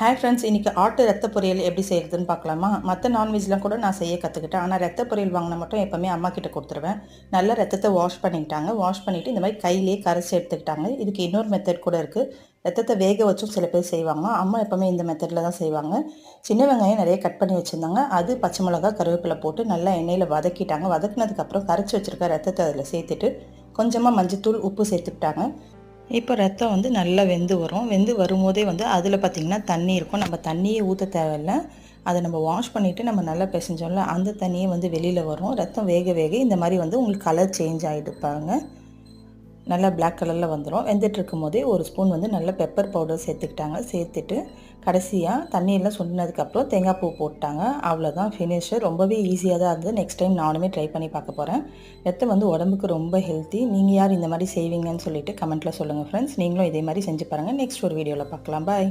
Hi friends இன்றைக்கி ஆட்டு ரத்த பொரியல் எப்படி செய்கிறதுன்னு பார்க்கலாமா? மற்ற நான்வெஜ்லாம் கூட நான் செய்ய கற்றுக்கிட்டேன் ஆனால் ரத்த பொரியல் வாங்கினா மட்டும் எப்போவுமே அம்மா கிட்ட கொடுத்துருவேன். நல்லா ரத்தத்தை வாஷ் பண்ணிக்கிட்டாங்க. வாஷ் பண்ணிவிட்டு இந்த மாதிரி கையிலே கரைச்சி எடுத்துக்கிட்டாங்க. இதுக்கு இன்னொரு மெத்தட் கூட இருக்குது ரத்தத்தை வேக வச்சும் சில பேர் செய்வாங்க. அம்மா எப்போவுமே இந்த மெத்தடில் தான் செய்வாங்க. சின்ன வெங்காயம் நிறைய கட் பண்ணி வச்சுருந்தாங்க. அது பச்சை மிளகா கருவேப்பிலை போட்டு நல்லா எண்ணெயில் வதக்கிட்டாங்க. வதக்கினதுக்கப்புறம் கரைச்சி வச்சுருக்க ரத்தத்தை அதில் சேர்த்துட்டு கொஞ்சமாக மஞ்சத்தூள் உப்பு சேர்த்துக்கிட்டாங்க. இப்போ ரத்தம் வந்து நல்லா வெந்து வரும். வெந்து வரும்போதே வந்து அதில் பார்த்திங்கன்னா தண்ணி இருக்கும். நம்ம தண்ணியே ஊற்ற தேவையில்ல. அதை நம்ம வாஷ் பண்ணிவிட்டு நம்ம நல்லா பிசைஞ்சோம்ல அந்த தண்ணியே வந்து வெளியில் வரும். ரத்தம் வேக வேக இந்த மாதிரி வந்து உங்களுக்கு கலர் சேஞ்ச் ஆகிட்டு பாருங்கள் நல்லா பிளாக் கலரில் வந்துடும் வெந்துட்டுருக்கும் போதே ஒரு ஸ்பூன் வந்து நல்ல பெப்பர் பவுடர் சேர்த்துக்கிட்டாங்க. சேர்த்துட்டு கடைசியாக தண்ணியெல்லாம் சுண்டினதுக்கப்புறம் தேங்காய் பூ போட்டாங்க. அவ்வளோதான் ஃபினிஷு ரொம்பவே ஈஸியாக தான் இருந்தது. நெக்ஸ்ட் டைம் நானுமே ட்ரை பண்ணி பார்க்க போகிறேன் வெத்தம் வந்து உடம்புக்கு ரொம்ப ஹெல்த்தி நீங்கள் யார் இந்த மாதிரி செய்வீங்கன்னு சொல்லிட்டு கமெண்ட்டில் சொல்லுங்கள் ஃப்ரெண்ட்ஸ் நீங்களும் இதே மாதிரி செஞ்சு பாருங்கள் நெக்ஸ்ட் ஒரு வீடியோவில் பார்க்கலாம். பாய்